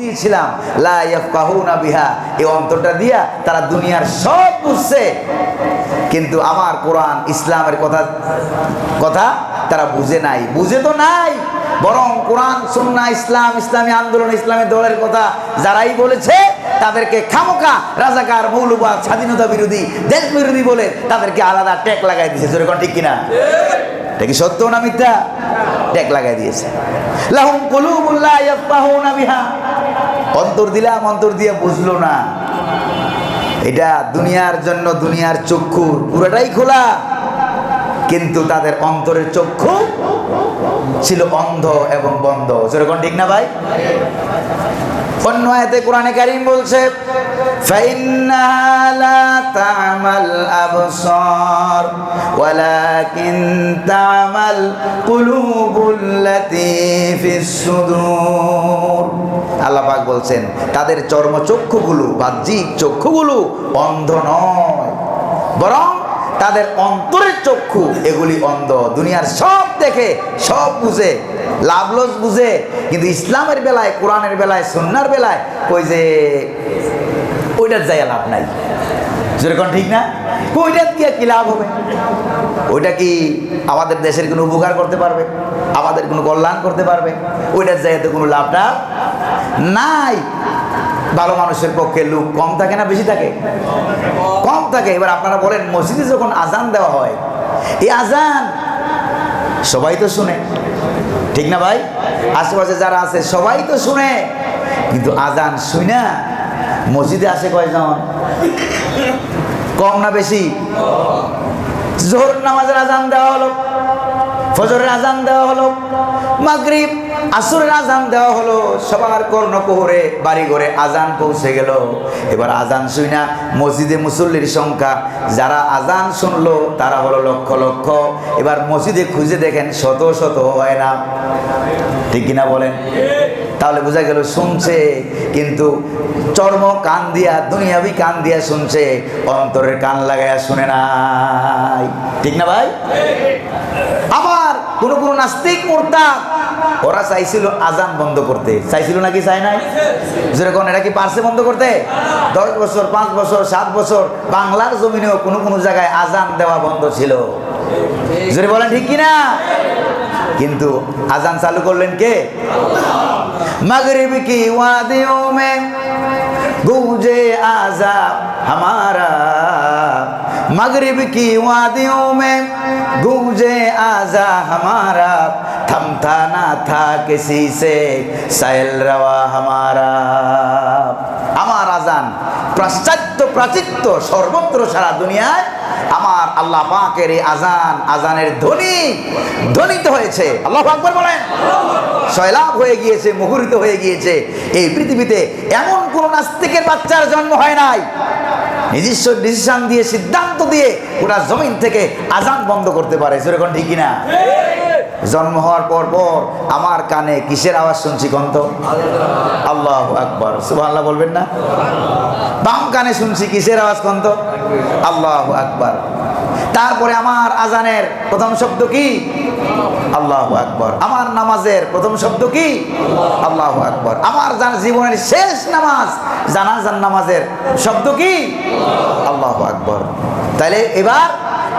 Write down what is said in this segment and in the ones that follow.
দিয়েছিলাম। বিহা। এই অন্তরটা দিয়া তারা দুনিয়ার সব বুঝছে। কিন্তু আমার কোরআন, ইসলামের কথা কথা তারা বুঝে নাই। বুঝে তো নাই, বরং কোরআন সুন্নাহ ইসলাম, ইসলামী আন্দোলন, ইসলামী দলের কথা যারাই বলেছে, তাদেরকে খামোকা রাজাকার, মৌলবাদ, স্বাধীনতা বিরোধী, দেশ বিরোধী বলে তাদেরকে আলাদা ট্যাগ লাগাই দিয়েছে। যেরকম ঠিক কিনা? এটা কি সত্য না মিথ্যা? ট্যাগ লাগাই দিয়েছে। লাহুম কুলুবুল্লাহ ইয়াফকাহুনা বিহা। অন্তর দিলাম অন্তর দিয়ে বুঝলো না। এটা দুনিয়ার জন্য দুনিয়ার চক্ষু পুরোটাই খোলা, কিন্তু তাদের অন্তরের চক্ষু ছিল অন্ধ এবং বন্ধ সেরকম ঠিক না ভাই অন্য আয়াতে কোরআনে কারিম বলছে فإنها لا تعمى الأبصار ولكن تعمى القلوب التي في الصدور আল্লাহ পাক বলছেন তাদের চর্মচক্ষুগুলো বাহ্যিক চক্ষুগুলো অন্ধ নয় বরং তাদের অন্তরের চক্ষু এগুলি অন্ধ দুনিয়ার সব দেখে, সব বুঝে লাভলস বুঝে, কিন্তু ইসলামের বেলায়, কোরআনের বেলায় সন্ন্যার বেলায় ওই যে ওইটার যাই লাভ নাই। যেরকম ঠিক না? ওইটার দিয়ে কি লাভ হবে? ওইটা কি আমাদের দেশের কোনো উপকার করতে পারবে? আমাদের কোনো কল্যাণ করতে পারবে? ওইটার জায়গাতে কোনো লাভটা নাই। ভালো মানুষের পক্ষে লোক কম থাকে না, বেশি থাকে? কম থাকে। এবার আপনারা বলেন, মসজিদে যখন আজান দেওয়া হয়, এই আজান সবাই তো শুনে। ঠিক না ভাই? আশেপাশে যারা আছে, সবাই তো শুনে। কিন্তু আজান শুই না, মসজিদে আসে কয়জন? কম না বেশি? জোহর নামাজের আজান দেওয়া হলো। ফজরের আজান দেওয়া হলো, মাগরিব, আসরের আজান দেওয়া হলো, সবার কর্ণকোহরে বাড়ি ঘরে আজান পৌঁছে গেল। এবার আজান শুই না, মসজিদে মুসল্লির সংখ্যা, যারা আজান শুনলো, তারা হলো লক্ষ লক্ষ। এবার মসজিদে খুঁজে দেখেন শত শত হয় না। ঠিক কিনা বলেন? তাহলে বোঝা গেল শুনছে, কিন্তু চর্ম কান দিয়া, দুনিয়াবি কান দিয়া শুনছে, অন্তরের কান লাগাইয়া শুনে নাই। ঠিক না ভাই? আবার কোন কোন নাস্তিক মোর্তা ওরা চাইছিল আজান বন্ধ করতে। চাইছিল নাকি চাই নাই? যেরকম এটা কি পারছে বন্ধ করতে? দশ বছর, পাঁচ বছর, সাত বছর, বাংলার জমিনেও কোনো কোনো জায়গায় আজান দেওয়া বন্ধ ছিল। যদি বলেন, ঠিক কিনা? কিন্তু আজান চালু করলেন কে? মগরিব কি হামারা। मगरिब की वादियों में गूंजे आजा हमारा थमता ना था किसी से सैल रवा हमारा আমার আজান পাশ্চাত্য প্রাচিত্য সর্বত্র সারা দুনিয়ায় আমার আল্লাহ পাকের এই আজান আজানের ধ্বনি ধ্বনিত হয়েছে আল্লাহ আকবর বলেন সয়লাভ হয়ে গিয়েছে মুখরিত হয়ে গিয়েছে এই পৃথিবীতে এমন কোন নাস্তিকের বাচ্চার জন্ম হয় নাই নিজস্ব ডিসিশন দিয়ে, সিদ্ধান্ত দিয়ে ওরা জমিন থেকে আজান বন্ধ করতে পারে। সেরকম ঠিক কিনা? জন্ম হওয়ার পর পর আমার কানে কিসের আওয়াজ শুনছি কন্ত আল্লাহ আকবর। সুবাহ বলবেন না? বাম কানে শুনছি কিসের আওয়াজ কন্ত আল্লাহ আকবর। তারপরে আমার আজানের প্রথম শব্দ কি? আল্লাহ আকবর। আমার নামাজের প্রথম শব্দ কি? আল্লাহ আকবর। আমার জীবনের শেষ নামাজ জানাজান নামাজের শব্দ কি? আল্লাহ আকবর। তাহলে এবার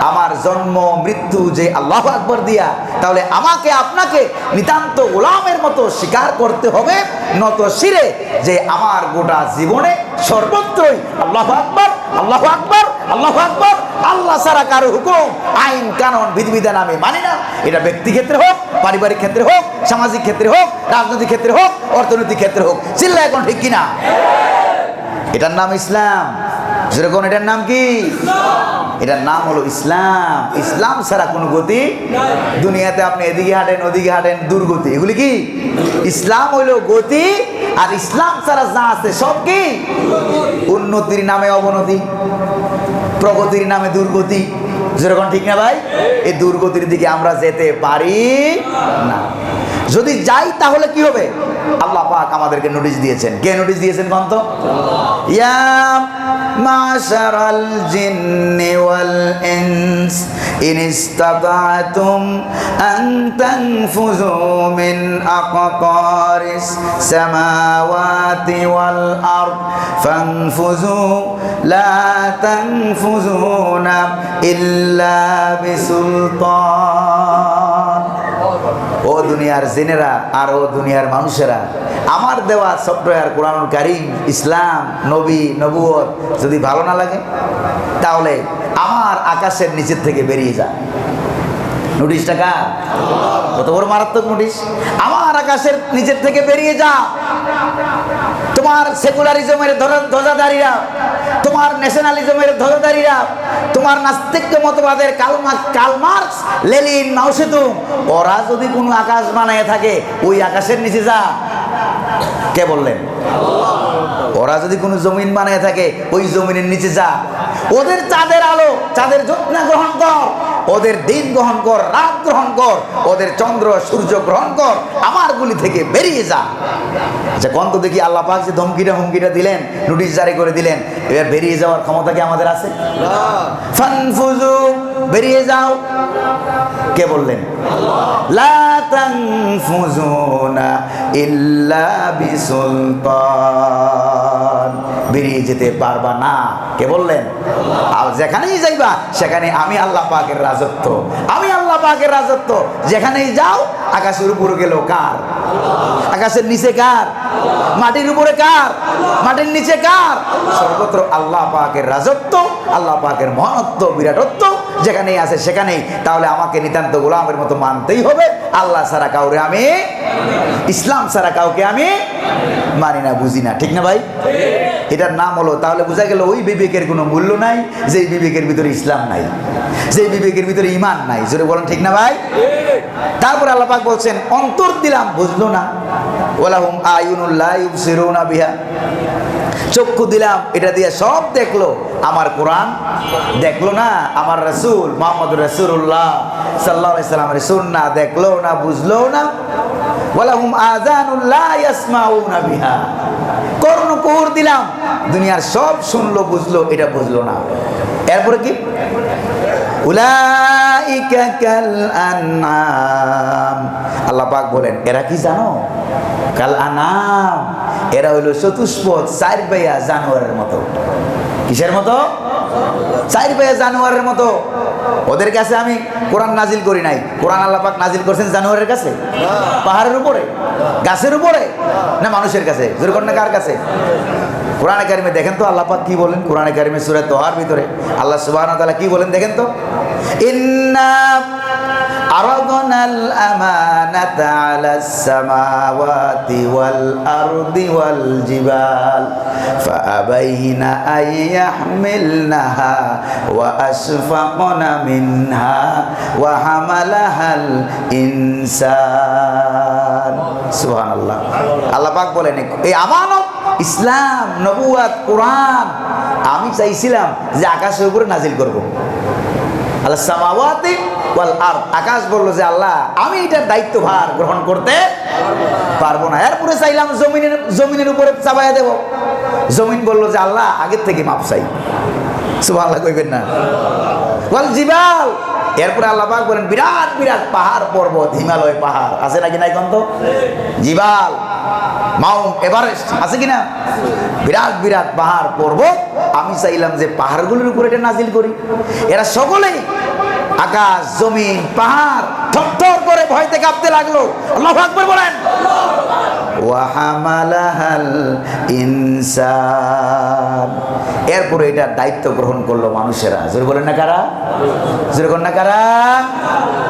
আমার জন্ম, মৃত্যু যে আল্লাহ আকবর দিয়া, তাহলে আমাকে, আপনাকে নিতান্ত গোলামের মতো স্বীকার করতে হবে, নত শিরে যে আমার গোটা জীবনে সর্বত্রই আল্লাহ আকবর আল্লাহ আকবর আল্লাহ আকবর। আল্লাহ সারা কারও হুকুম, আইন, কানুন, বিধিবিধান আমি মানি না। এটা ব্যক্তি ক্ষেত্রে হোক, পারিবারিক ক্ষেত্রে হোক, সামাজিক ক্ষেত্রে হোক, রাজনৈতিক ক্ষেত্রে হোক, অর্থনৈতিক ক্ষেত্রে হোক চিল্লা এখন ঠিক কিনা? এটার নাম ইসলাম। যেরকম এটার নাম কি? এটার নাম হলো ইসলাম। ইসলাম ছাড়া কোনো গতি দুনিয়াতে আপনি এদিকে হাঁটেন, ওদিকে হাঁটেন, দুর্গতি। এগুলি কি? ইসলাম হইল গতি, আর ইসলাম ছাড়া যা আছে সব কি? উন্নতির নামে অবনতি। প্রগতির নামে দুর্গতি। যেরকম ঠিক না ভাই? এই দুর্গতির দিকে আমরা যেতে পারি না। যদি যাই, তাহলে কি হবে? আল্লাহ পাক আমাদেরকে নোটিশ দিয়েছেন। কে নোটিশ দিয়েছেন কন্ত? ইয়া মাশারাল জিন্নি ওয়াল ইনস, ইন ইসতাতাতুম আন তানফুযু মিন আকাতারিস সামাওয়াতি ওয়াল লা ইল্লা বিসুলতান। ও দুনিয়ার জেনেরা আর ও দুনিয়ার মানুষেরা, আমার দেওয়া সফটওয়্যার কোরআনুল কারিম, ইসলাম, নবী, নবুয়ত যদি ভালো না লাগে, তাহলে আমার আকাশের নিচের থেকে বেরিয়ে যা। নোটিশটা কার? কত বড় মারাত্মক নোটিশ। আমার আকাশের নিচের থেকে বেরিয়ে যা। তোমার সেকুলারিজমের ধ্বজাধারীরা, তোমার ন্যাশনালিজমের ধ্বজাধারীরা, তোমার নাস্তিক্য মতবাদের কালমা কালমার্কস, লেলিন মাউসেতু ওরা যদি কোনো আকাশ বানায় থাকে, ওই আকাশের নিচে যা। কে বললেন? ওরা যদি কোনো জমিন বানায় থাকে, ওই জমিনের নিচে যা। ওদের চাঁদের আলো, চাঁদের যত্ন গ্রহণ কর। ওদের দিন গ্রহণ কর রাত গ্রহণ কর ওদের চন্দ্র সূর্য গ্রহণ কর আমার গুলি থেকে বেরিয়ে যা। যে কন্ত দেখি আল্লাহ পাক যে ধমকিটা হুমকিটা দিলেন নোটিশ জারি করে দিলেন এবার বেরিয়ে যাওয়ার ক্ষমতা কি আমাদের আছে? ফানফুজু বেরিয়ে যাও। কে বললেন? বেরিয়ে যেতে পারবা না। কে বললেন? যেখানেই যাইবা, সেখানে আমি আল্লাহ পাকের রাজত্ব। আমি আল্লাহ পাকের রাজত্ব। যেখানেই যাও, আকাশের উপরে গেল কার? আকাশের নিচে কার? মাটির উপরে কার? মাটির নিচে কার? সর্বত্র আল্লাহ পাকের রাজত্ব, আল্লাহ পাকের মহত্ব বিরাটত্ব যেখানেই আছে সেখানেই। তাহলে আমাকে নিতান্ত গোলামের মতো মানতেই হবে। আল্লাহ সারা কাউরে আমি, ইসলাম সারা কাউকে আমি মানি না, বুঝি না। ঠিক না ভাই? এটার নাম হলো, তাহলে বোঝা গেল ওই বিবেকের কোনো মূল্য নাই যে বিবেকের ভিতরে ইসলাম নাই যে বিবেকের ভিতরে ইমান নাই। জোরে বলেন, ঠিক না ভাই? তারপর আল্লাপাক বলছেন, অন্তর দিলাম, বুঝলো না। ওলাহুম আয়ুনুল্লাহ ইউবসিরুনা বিহা। চক্ষু দিলাম, এটা দিয়ে সব দেখল। আমার কোরআন দেখল না, আমার রসুল মোহাম্মদ রসুল্লাহ সাল্লাহ সাল্লামের সুন্না দেখল না, বুঝলো না। ওয়ালাহুম আজানুল্লাহ ইয়াসমাউনা বিহা। কর্ণ কুহুর দিলাম, দুনিয়ার সব শুনলো, বুঝলো, এটা বুঝলো না। এরপরে কি? আল্লাহ পাক বলেন, এরা কি জানো? কাল আনাম। এরা হইল চতুষ্পদ, চার পাইয়া জানোয়ারের মতো। কিসের মতো? চার পাইয়া জানোয়ারের মতো। ওদের কাছে আমি কোরআন নাজিল করি নাই। কোরআন আল্লাহ পাক নাজিল করছেন জানোয়ারের কাছে? পাহাড়ের উপরে? গাছের উপরে? না মানুষের কাছে? দুর্ঘটনা কার কাছে? কোরআন কারিমে দেখেন তো আল্লাহ পাক কি বলেন? কোরআন কারিমে সুরে তোহার ভিতরে আল্লাহ সুবাহ কি বলেন দেখেন তো? ইন্না عرضنا الأمانة على السماوات والأرض والجبال فأبين أن يحملنها وأشفقن منها وحملها الإنسان سبحان الله আল্লাহ পাক বলেন এই আমানত ইসলাম নবুয়াত কোরআন আমি চাইছিলাম যে আকাশের উপরে নাজিল করব আল্লাহ আর আকাশ বলল যে, আল্লাহ, আমি এটার দায়িত্বভার গ্রহণ করতে পারব না। এরপরে চাইলাম জমিনের জমিনের উপরে চাপাইয়া দেব। জমিন বলল যে, আল্লাহ, আগের থেকে মাপ চাই। সুবহানাল্লাহ কইবেন না। ওয়াল জিবাল। এরপরে আল্লাহ বলেন, বিরাট বিরাট পাহাড় পর্বত, হিমালয় পাহাড়। আছে নাকি নাই কন্ত? জিবাল। মাউন্ট এভারেস্ট আছে কিনা? বিরাট বিরাট পাহাড় পর্বত। আমি চাইলাম যে পাহাড়গুলোর উপরে এটা নাজিল করি। এরা সকলেই আকাশ, জমিন, পাহাড়, থরথর করে ভয়তে কাঁপতে লাগল। আল্লাহ আকবর বলেন। ওয়াহামালাহাল ইনসান। এরপরে এটার দায়িত্ব গ্রহণ করল মানুষেরা। জোরে বলেন না কারা? জোরে না কারা?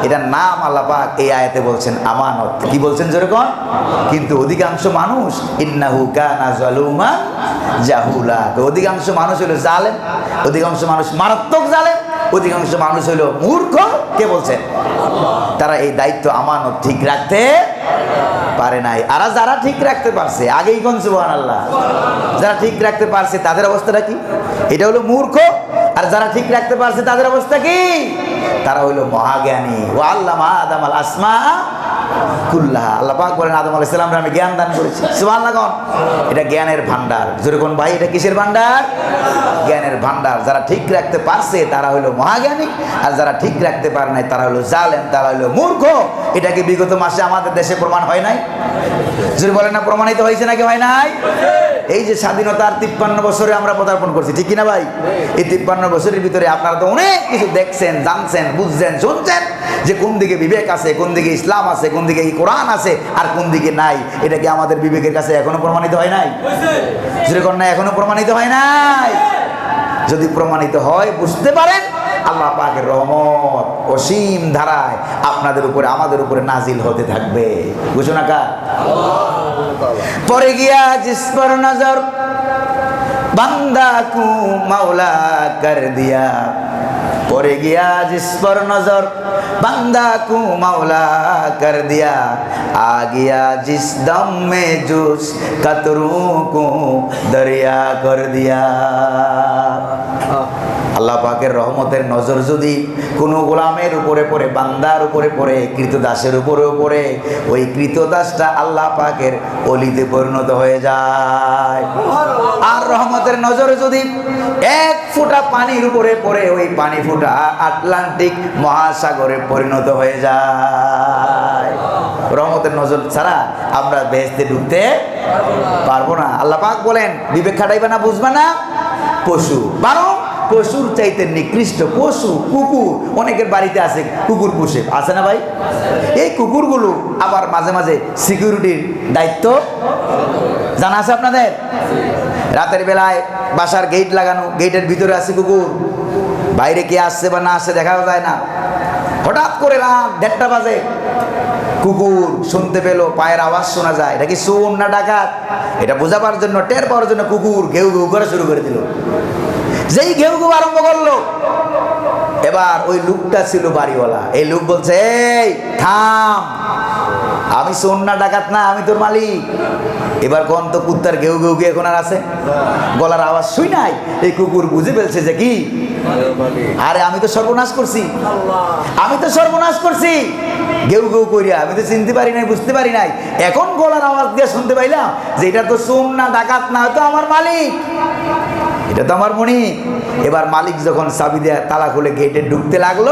এটার নাম আল্লাপাক এই আয়াতে বলছেন, আমানত। কি বলছেন জোরে কন? কিন্তু অধিকাংশ মানুষ ইন্নাহু কানা জালুমান জাহুলা। অধিকাংশ মানুষ হলো জালেম, অধিকাংশ মানুষ মারাত্মক জালেম। অধিকাংশ মানুষ হইল মূর্খ, কে বলছেন তারা এই দায়িত্ব আমানত ঠিক রাখতে পারে নাই। আর যারা ঠিক রাখতে পারছে, আগেই কোন আল্লাহ যারা ঠিক রাখতে পারছে, তাদের অবস্থাটা কি? এটা হলো মূর্খ, আর যারা ঠিক রাখতে পারছে, তাদের অবস্থা কি? তারা হইল মহাজ্ঞানী। ও আল্লাহ আদাম আল আসমা কুল্লাহা। আল্লাহ পাক বলেন, আদম আলাইহিস সালামকে আমি জ্ঞান দান করেছি। সুবহানাল্লাহ কোন। এটা জ্ঞানের ভান্ডার জোরে ভাই, এটা কিসের ভান্ডার জ্ঞানের ভান্ডার যারা ঠিক রাখতে পারছে, তারা হলো মহাজ্ঞানী। আর যারা ঠিক রাখতে পারে নাই, তারা হলো জালেম, তারা হলো মূর্খ। এটা কি বিগত মাসে আমাদের দেশে প্রমাণ হয় নাই? জোরে বলেন না, প্রমাণিত হয়েছে নাকি হয় নাই? এই যে স্বাধীনতার তিপ্পান্ন বছরে আমরা পদার্পণ করছি, ঠিক কিনা ভাই? এই তিপ্পান্ন বছরের ভিতরে আপনারা তো অনেক কিছু দেখছেন, জানছেন, বুঝছেন, শুনছেন যে কোন দিকে বিবেক আছে, কোন দিকে ইসলাম আছে, কোন দিকে কোরআন আছে আর কোন দিকে নাই। এটা কি আমাদের বিবেকের কাছে এখনও প্রমাণিত হয় নাই? যেরকম না, এখনও প্রমাণিত হয় নাই? যদি প্রমাণিত হয়, বুঝতে পারেন আল্লাহ পাকের রহমত অসীম ধারায় আপনাদের উপরে আমাদের উপরে নাজিল হতে থাকবে ঘোষণা কার পরে গিয়া জিস पर नजर बंदा को मौला कर दिया পরে গিয়া जिस पर नजर बंदा को मौला कर दिया आ गया जिस दम में जोश कतरों को दरिया कर दिया আল্লাহ পাকের রহমতের নজর যদি কোনো গোলামের উপরে পড়ে, বান্দার উপরে পড়ে, কৃতদাসের উপরেও পড়ে, ওই কৃতদাসটা আল্লাহ পাকের অলিতে পরিণত হয়ে যায়। আর রহমতের নজরে যদি এক ফোঁটা পানির উপরে পড়ে, ওই পানি ফোঁটা আটলান্টিক মহাসাগরে পরিণত হয়ে যায়। রহমতের নজর ছাড়া আমরা বেহেস্তে ঢুকতে পারব না। আল্লাহ পাক বলেন, বিবেক খাটাইবে না, বুঝবে না? পশু। বারো পশুর চাইতে নিকৃষ্ট পশু, কুকুর, অনেকের বাড়িতে আছে কুকুর পুষে। আছে না ভাই? এই কুকুরগুলো আবার মাঝে মাঝে সিকিউরিটির দায়িত্ব। জানা আছে আপনাদের? রাতের বেলায় বাসার গেট লাগানো গেটের ভিতরে আছে কুকুর। বাইরে কে আসছে বা না আসছে দেখাও যায় না। হঠাৎ করে রাত দেড়টা বাজে। কুকুর শুনতে পেল, পায়ের আওয়াজ শোনা যায়। এটা কি শোন না ডাকাত? এটা বোঝাবার জন্য, টের পাওয়ার জন্য কুকুর ঘেউ ঘেউ করে শুরু করে দিল। যেই ঘেউ ঘেউ আরম্ভ করল, এবার ওই লুকটা ছিল বাড়িওয়ালা। এই লুক বলছে, এই, থাম। আমি সোনা ডাকাত না, আমি তোর মালিক। এবার কোন তো কুত্তার ঘেউ ঘেউ গিয়ে এখন আর আছে? গলার আওয়াজ শুই নাই? এই কুকুর বুঝে ফেলছে যে কি? আরে, আমি তো সর্বনাশ করছি। আমি তো সর্বনাশ করছি। ঘেউ ঘেউ করিয়া আমি তো চিনতে পারি নাই, বুঝতে পারি নাই। এখন গলার আওয়াজ দিয়ে শুনতে পাইলাম যে এটা তো সোম ডাকাত না হয়তো আমার মালিক। এটা তো আমার মনি। এবার মালিক যখন চাবি দেয়া তালা খুলে গেটে ঢুকতে লাগল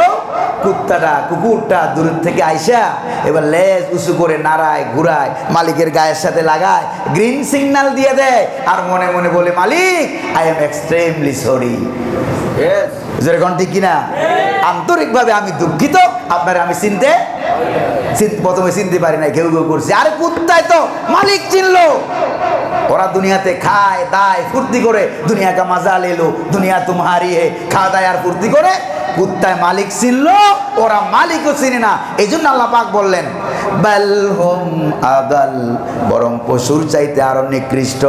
কুত্তাটা কুকুরটা দূর থেকে আইসা এবার লেজ উঁচু করে নাড়ায় ঘুরায় মালিকের গায়ের সাথে লাগায় গ্রিন সিগন্যাল দিয়ে দেয় আর মনে মনে বলে মালিক আই এম এক্সট্রিমলি সরি যেরকম ঠিক কিনা? আন্তরিকভাবে আমি দুঃখিত। আপনার আমি চিনতে চিন- প্রথমে চিনতে পারি না ঘেউ ঘেউ করছি। আরে কুত্তায় তো মালিক চিনলো। ওরা দুনিয়াতে খায়, দায়, ফুর্তি করে। দুনিয়াকে মজা লেলো দুনিয়া তোমারি হে খাওয়া দায় আর ফুর্তি করে। কুত্তায় মালিক চিনল, ওরা মালিকও চিনে না। এই জন্য আল্লাহ পাক বললেন, বাল হোম বরং পশুর চাইতে আরও নিকৃষ্ট।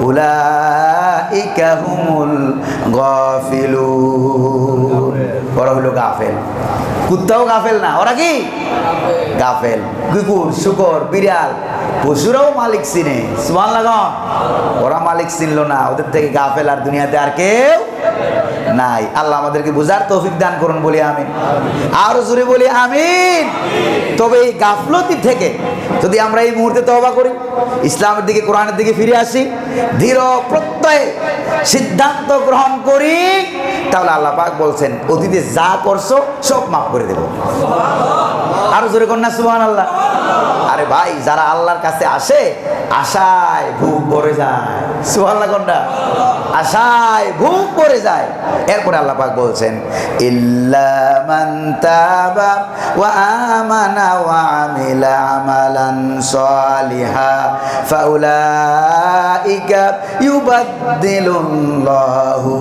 উলা গাফিলুন। ওরা হলো গাফেল। কুত্তাও গাফেল না, ওরা কি? গাফেল। কুকুর শুকর, বিড়াল। পশুরাও মালিক চিনে। সুমান লাগাম ওরা মালিক চিনল না, ওদের থেকে গাফেল আর দুনিয়াতে আর কেউ নাই। আল্লাহ আমাদেরকে বুঝার তৌফিক দান করুন, বলি আমিন। আরও জোরে বলি আমিন। তবে এই গাফলতি থেকে যদি আমরা এই মুহূর্তে তওবা করি, ইসলামের দিকে, কোরআনের দিকে ফিরে আসি ধীর প্রত্যয়ে সিদ্ধান্ত গ্রহণ করি তাহলে আল্লাহ পাক বলছেন, অতীতে যা করছ সব মাফ করে দেব। আরও জোরে কন্যা সুহান আল্লাহ আরে ভাই, যারা আল্লাহর কাছে আসে, আশায় ভুক ভরে যায়। সুবহানাল্লাহ কন্যা আশায় ভুক ভরে যায়। এরপরে আল্লাহ পাক বলছেন, ইল্লা মান তাবা ওয়া আমানা ওয়া আমিলা আমালান সালিহা, ফাউলাইকা ইউবাদদিলুল্লাহু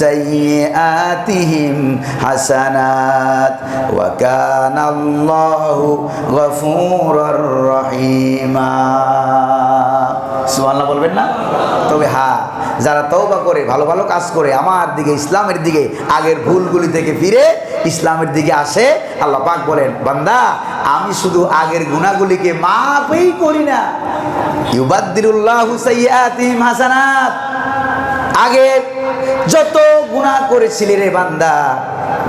সাইয়্যাতিহিম হাসানাত, ওয়া কানা আল্লাহু গফুরুর রহিমা। বলবেন না? তবে হ্যাঁ যারা তওবা করে, ভালো ভালো কাজ করে, আমার দিকে, ইসলামের দিকে, আগের ভুলগুলি থেকে ফিরে ইসলামের দিকে আসে, আল্লাহ পাক বলেন, বান্দা, আমি শুধু আগের গুণাগুলিকে মাফই করি না। ইউবাদ্দিরুল্লাহু সাইয়্যাতিহিম হাসানাত। আগে যত গুনাহ করেছিলি রে বান্দা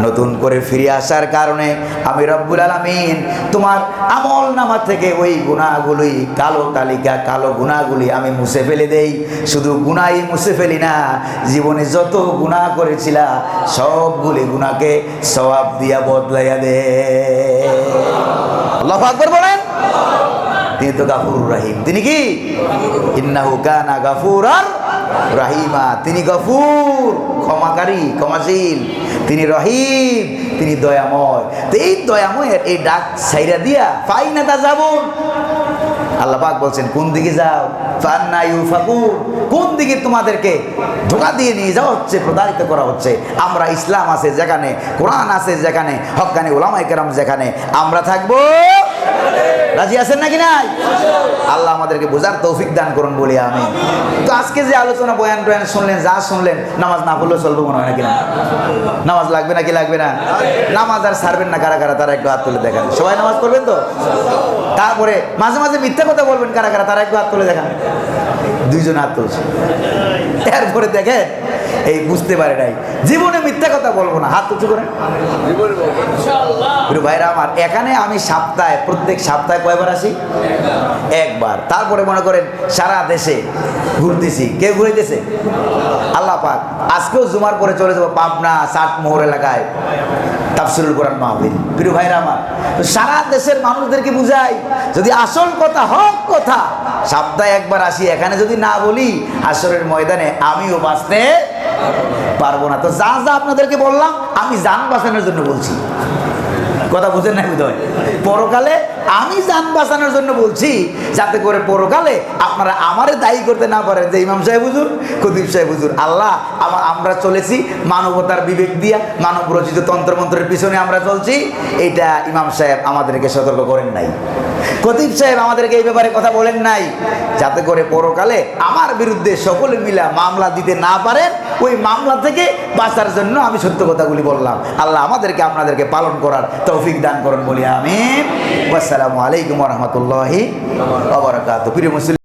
নতুন করে ফিরে আসার কারণে আমি রব্বুল আলমিন তোমার আমল নামা থেকে ওই গুণাগুলি কালো তালিকা, কালো গুণাগুলি আমি মুছে ফেলে দেই। শুধু গুণাই মুছে ফেলি না, জীবনে যত গুণা করেছিলা, সবগুলি গুণাকে সবাব দিয়া বদলাইয়া দে। বলেন। তিনি তো গাফুর রাহিম। তিনি কি? ইন্নাহু কানা গাফুরার রাহিমা। তিনি গফুর, ক্ষমাকারী, ক্ষমাশীল। তিনি রহিম, তিনি দয়াময়। তো এই দয়াময়ের এই ডাক সাইরা দিয়া পাই না তা যাবন। আল্লাহাক বলছেন, কোন দিকে যাও? কোন দিকে তোমাদেরকে ধোকা দিয়ে নিয়ে যাওয়া হচ্ছে, প্রতারিত করা হচ্ছে? আমরা ইসলাম আছে যেখানে, কোরআন আছে যেখানে হকানি ওলামাইকার যেখানে, আমরা থাকব রাজি আছেন নাকি নাই? আল্লাহ আমাদেরকে বোঝার তৌফিক দান করুন বলি আমি তো আজকে যে আলোচনা, বয়ান টয়ান শুনলেন, যা শুনলেন, নামাজ না পড়লেও চলবো মনে হয় নাকি না? নামাজ লাগবে নাকি লাগবে না? নামাজ আর ছাড়বেন না, কারা কারা, তারা একটু হাত তুলে দেখান। সবাই নামাজ পড়বেন তো? তারপরে মাঝে মাঝে মিথ্যা কথা বলবেন, কারা কারা, তারা একটু হাত তুলে দেখান। দুইজন হাত তুলছে। এরপরে দেখেন এই বুঝতে পারে নাই। জীবনে মিথ্যা কথা বলব না, হাত উঁচু করে। ভাইরা আমার, এখানে আমি সপ্তাহে, প্রত্যেক সপ্তাহে কয়বার আসি? একবার। তারপরে মনে করেন, সারা দেশে ঘুরতেছি। কে ঘুরাইতেছে? আল্লাহ পাক। আজকেও জুমার পরে চলে যাব পাবনা চাটমোহর এলাকায়। তাফসিরুল কোরআন মাহফিল। প্রিয় ভাইরা আমার, তো সারা দেশের মানুষদেরকে বুঝাই, যদি আসল কথা, হক কথা, সপ্তাহে একবার আসি। এখানে যদি না বলি, আসরের ময়দানে আমিও বাঁচতে পারব না। তো যা যা আপনাদেরকে বললাম, আমি যান বাঁচানোর জন্য বলছি। কথা বুঝেন না বোধ পরকালে আমি যান বাঁচানোর জন্য বলছি, যাতে করে পরকালে আপনারা আমারে দায়ী করতে না পারেন। যে ইমাম সাহেব হুজুর খদিব সাহেব হুজুর, আল্লাহ, আমা- আমরা চলেছি মানবতার বিবেক দিয়া মানব রচিত তন্ত্রমন্ত্রের পিছনে আমরা চলছি। এটা ইমাম সাহেব আমাদেরকে সতর্ক করেন নাই। খতিব সাহেব আমাদেরকে এই ব্যাপারে কথা বলেন নাই। যাতে করে পরকালে আমার বিরুদ্ধে সকলে মিলা মামলা দিতে না পারেন, ওই মামলা থেকে বাঁচার জন্য আমি সত্য কথাগুলি বললাম। আল্লাহ আমাদেরকে, আপনাদেরকে পালন করার তৌফিক দান করুন বলি আমি আসসালামু আলাইকুম রহমতুল্লাহি প্রিয় মুসলিম